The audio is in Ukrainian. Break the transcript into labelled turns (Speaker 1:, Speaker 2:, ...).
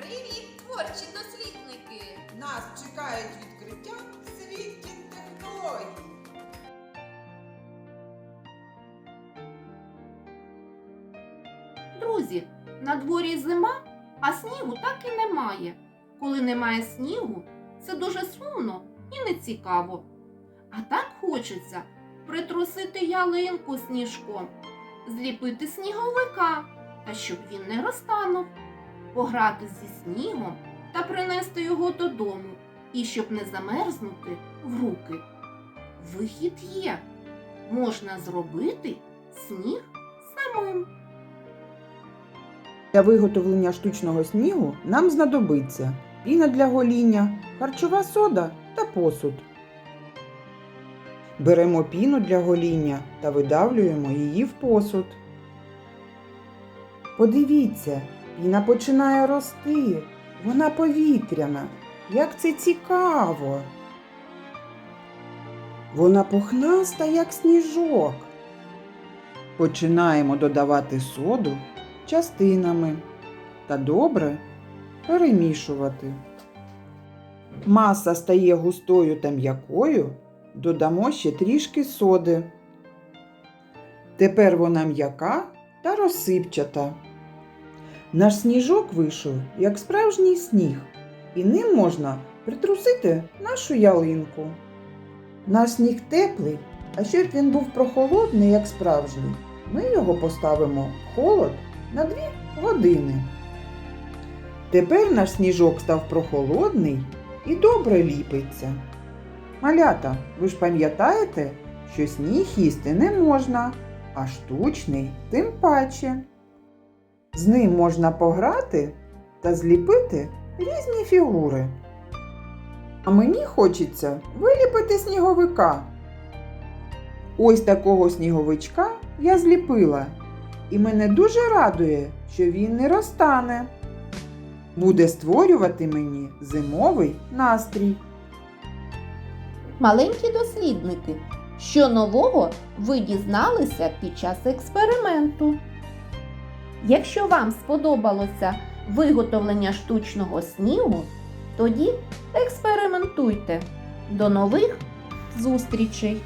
Speaker 1: Привіт, творчі дослідники!
Speaker 2: Нас чекають відкриття в світі технологій.
Speaker 3: Друзі, на дворі зима, а снігу так і немає. Коли немає снігу, це дуже сумно і нецікаво. А так хочеться притрусити ялинку сніжком, зліпити сніговика, та щоб він не розтанув, пограти зі снігом та принести його додому, і щоб не замерзнути в руки. Вихід є. Можна зробити сніг самим.
Speaker 2: Для виготовлення штучного снігу нам знадобиться піна для гоління, харчова сода та посуд. Беремо піну для гоління та видавлюємо її в посуд. Подивіться, піна починає рости. Вона повітряна. Як це цікаво. Вона пухнаста, як сніжок. Починаємо додавати соду частинами та добре перемішувати. Маса стає густою та м'якою, додамо ще трішки соди. Тепер вона м'яка та розсипчата. Наш сніжок вийшов як справжній сніг, і ним можна притрусити нашу ялинку. Наш сніг теплий, а щоб він був прохолодний, як справжній, ми його поставимо в холод на 2 години. Тепер наш сніжок став прохолодний і добре ліпиться. Малята, ви ж пам'ятаєте, що сніг їсти не можна, а штучний тим паче. З ним можна пограти та зліпити різні фігури. А мені хочеться виліпити сніговика. Ось такого сніговичка я зліпила і мене дуже радує, що він не розтане. Буде створювати мені зимовий настрій.
Speaker 3: Маленькі дослідники, що нового ви дізналися під час експерименту. Якщо вам сподобалося виготовлення штучного снігу, тоді експериментуйте. До нових зустрічей!